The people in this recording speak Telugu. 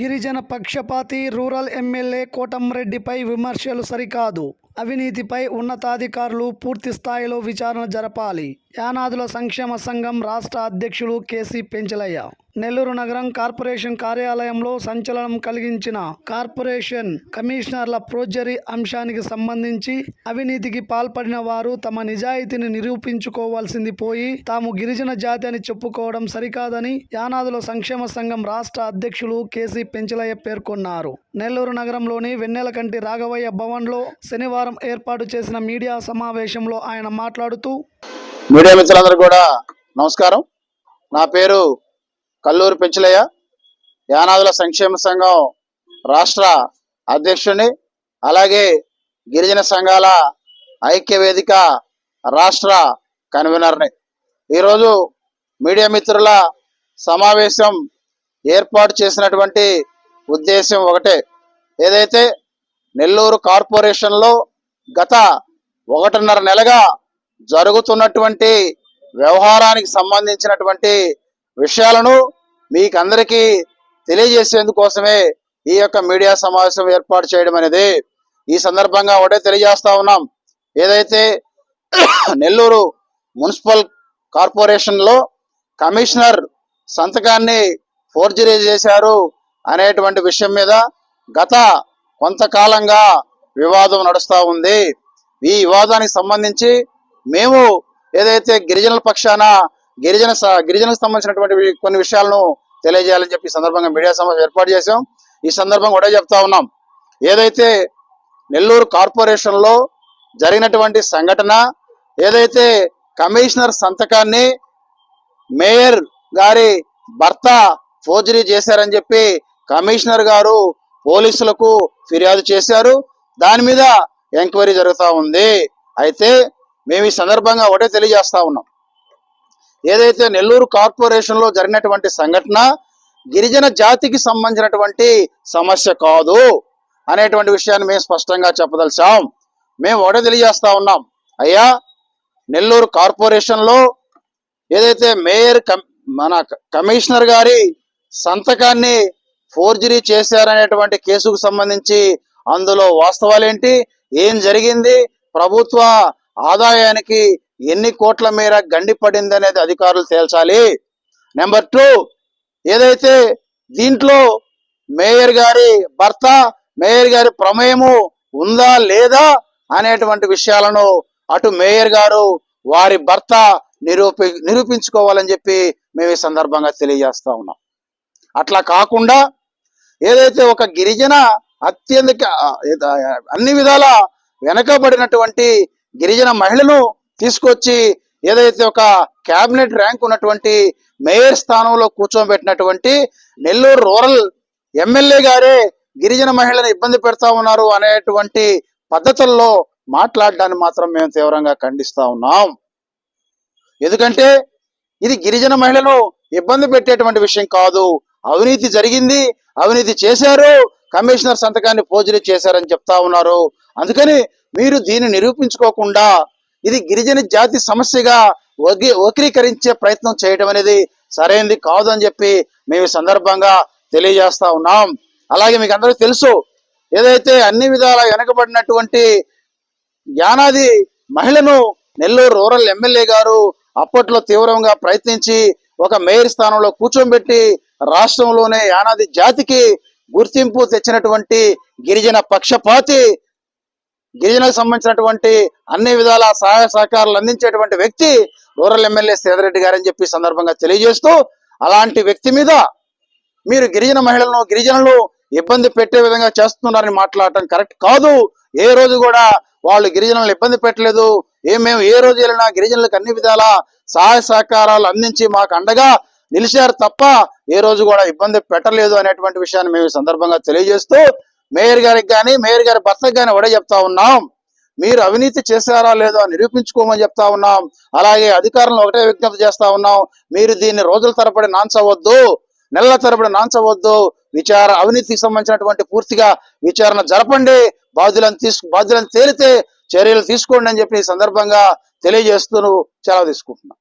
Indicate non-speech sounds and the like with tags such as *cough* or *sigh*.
గిరిజన పక్షపాతి రూరల్ ఎమ్మెల్యే కోటంరెడ్డిపై విమర్శలు సరికాదు. అవినీతిపై ఉన్నతాధికారులు పూర్తి స్థాయిలో విచారణ జరపాలి. యానాదుల సంక్షేమ సంఘం రాష్ట్ర అధ్యక్షులు కేసీ పెంచలయ్య. నెల్లూరు నగరం కార్పొరేషన్ కార్యాలయంలో సంచలనం కలిగించిన కార్పొరేషన్ కమిషనర్ల ప్రోజరీ అంశానికి సంబంధించి అవినీతికి పాల్పడిన వారు తమ నిజాయితీని నిరూపించుకోవాల్సింది పోయి తాము గిరిజన జాతి అని చెప్పుకోవడం సరికాదని యానాదుల సంక్షేమ సంఘం రాష్ట్ర అధ్యక్షులు కేసీ పెంచలయ్య పేర్కొన్నారు. నెల్లూరు నగరంలోని వెన్నెలకంటి రాఘవయ్య భవన్లో శనివారం ఏర్పాటు చేసిన మీడియా సమావేశంలో ఆయన మాట్లాడుతూ మీడియా మిత్రులందరూ కూడా నమస్కారం. నా పేరు కల్లూరు పెంచలయ్య. యానాదుల సంక్షేమ సంఘం రాష్ట్ర అధ్యక్షుడిని అలాగే గిరిజన సంఘాల ఐక్య వేదిక రాష్ట్ర కన్వీనర్ని. ఈరోజు మీడియా మిత్రుల సమావేశం ఏర్పాటు చేసినటువంటి ఉద్దేశం ఒకటే. ఏదైతే నెల్లూరు కార్పొరేషన్లో గత ఒకటిన్నర నెలగా జరుగుతున్నటువంటి వ్యవహారానికి సంబంధించినటువంటి విషయాలను మీకు అందరికీ తెలియజేసేందుకోసమే ఈ యొక్క మీడియా సమావేశం ఏర్పాటు చేయడం అనేది ఈ సందర్భంగా ఒకటే తెలియజేస్తా ఉన్నాం. ఏదైతే *coughs* నెల్లూరు మున్సిపల్ కార్పొరేషన్లో కమిషనర్ సంతకాన్ని ఫోర్జరీ చేశారు అనేటువంటి విషయం మీద గత కొంతకాలంగా వివాదం నడుస్తూ ఉంది. ఈ వివాదానికి సంబంధించి మేము ఏదైతే గిరిజనుల పక్షాన గిరిజన స- గిరిజనకు సంబంధించినటువంటి కొన్ని విషయాలను తెలియజేయాలని చెప్పి ఈ సందర్భంగా మీడియా సమావేశం ఏర్పాటు చేశాం. ఈ సందర్భంగా కూడా చెప్తా ఉన్నాం. ఏదైతే నెల్లూరు కార్పొరేషన్లో జరిగినటువంటి సంఘటన ఏదైతే కమిషనర్ సంతకాన్ని మేయర్ గారి భర్త ఫోర్జరీ చేశారని చెప్పి కమిషనర్ గారు పోలీసులకు ఫిర్యాదు చేశారు. దాని మీద ఎంక్వైరీ జరుగుతూ ఉంది. అయితే మేము ఈ సందర్భంగా ఒకటే తెలియజేస్తా ఉన్నాం. ఏదైతే నెల్లూరు కార్పొరేషన్లో జరిగినటువంటి సంఘటన గిరిజన జాతికి సంబంధించినటువంటి సమస్య కాదు అనేటువంటి విషయాన్ని మేము స్పష్టంగా చెప్పదలిచాం. మేము ఒకటే తెలియజేస్తా ఉన్నాం. అయ్యా నెల్లూరు కార్పొరేషన్లో ఏదైతే మేయర్ మన కమిషనర్ గారి సంతకాన్ని ఫోర్జరీ చేశారనేటువంటి కేసుకు సంబంధించి అందులో వాస్తవాలేంటి? ఏం జరిగింది? ప్రభుత్వ ఆదాయానికి ఎన్ని కోట్ల మేర గండి పడింది అనేది అధికారులు తేల్చాలి. నెంబర్ టూ ఏదైతే దీంట్లో మేయర్ గారి భర్త మేయర్ గారి ప్రమేయము ఉందా లేదా అనేటువంటి విషయాలను అటు మేయర్ గారు వారి భర్త నిరూపి నిరూపించుకోవాలని చెప్పి మేము ఈ సందర్భంగా తెలియజేస్తా ఉన్నాం. అట్లా కాకుండా ఏదైతే ఒక గిరిజన అత్యంత అన్ని విధాల వెనకబడినటువంటి గిరిజన మహిళను తీసుకొచ్చి ఏదైతే ఒక క్యాబినెట్ ర్యాంక్ ఉన్నటువంటి మేయర్ స్థానంలో కూర్చోబెట్టినటువంటి నెల్లూరు రూరల్ ఎమ్మెల్యే గారే గిరిజన మహిళను ఇబ్బంది పెడతా ఉన్నారు అనేటువంటి పద్ధతుల్లో మాట్లాడడాన్ని మాత్రం మేము తీవ్రంగా ఖండిస్తా ఉన్నాం. ఎందుకంటే ఇది గిరిజన మహిళను ఇబ్బంది పెట్టేటువంటి విషయం కాదు. అవినీతి జరిగింది అవినీతి చేశారు కమిషనర్ సంతకాన్ని ఫోర్జరీ చేశారని చెప్తా ఉన్నారు. అందుకని మీరు దీన్ని నిరూపించుకోకుండా ఇది గిరిజన జాతి సమస్యగా వక్రీకరించే ప్రయత్నం చేయడం అనేది సరైనది కాదు అని చెప్పి మేము సందర్భంగా తెలియజేస్తా ఉన్నాం. అలాగే మీకు అందరికీ తెలుసు ఏదైతే అన్ని విధాల వెనకబడినటువంటి యానాది మహిళను నెల్లూరు రూరల్ ఎమ్మెల్యే గారు అప్పట్లో తీవ్రంగా ప్రయత్నించి ఒక మేయర్ స్థానంలో కూర్చోబెట్టి రాష్ట్రంలోనే యానాది జాతికి గుర్తింపు తెచ్చినటువంటి గిరిజన పక్షపాతి గిరిజనకు సంబంధించినటువంటి అన్ని విధాల సహాయ సహకారాలు అందించేటువంటి వ్యక్తి రూరల్ ఎమ్మెల్యే సేదరెడ్డి గారని చెప్పి సందర్భంగా తెలియజేస్తూ అలాంటి వ్యక్తి మీద మీరు గిరిజన మహిళలను గిరిజనులు ఇబ్బంది పెట్టే విధంగా చేస్తున్నారని మాట్లాడటం కరెక్ట్ కాదు. ఏ రోజు కూడా వాళ్ళు గిరిజనులను ఇబ్బంది పెట్టలేదు. ఏ మేము ఏ రోజు వెళ్ళినా గిరిజనులకు అన్ని విధాల సహాయ సహకారాలు అందించి మాకు అండగా నిలిచారు తప్ప ఏ రోజు కూడా ఇబ్బంది పెట్టలేదు అనేటువంటి విషయాన్ని మేము సందర్భంగా తెలియజేస్తూ మేయర్ గారికి కానీ మేయర్ గారి భర్తకు కానీ ఒకటే చెప్తా ఉన్నాం. మీరు అవినీతి చేశారా లేదో నిరూపించుకోమని చెప్తా ఉన్నాం. అలాగే అధికారులను ఒకటే విజ్ఞప్తి చేస్తా ఉన్నాం. మీరు దీన్ని రోజుల తరబడి నాంచవద్దు నెలల తరబడి నాంచవద్దు. విచార అవినీతికి సంబంధించినటువంటి పూర్తిగా విచారణ జరపండి. బాధ్యులను తీసుకు బాధ్యులను తేలితే చర్యలు తీసుకోండి అని చెప్పి ఈ సందర్భంగా తెలియజేస్తూ సెలవు తీసుకుంటున్నాం.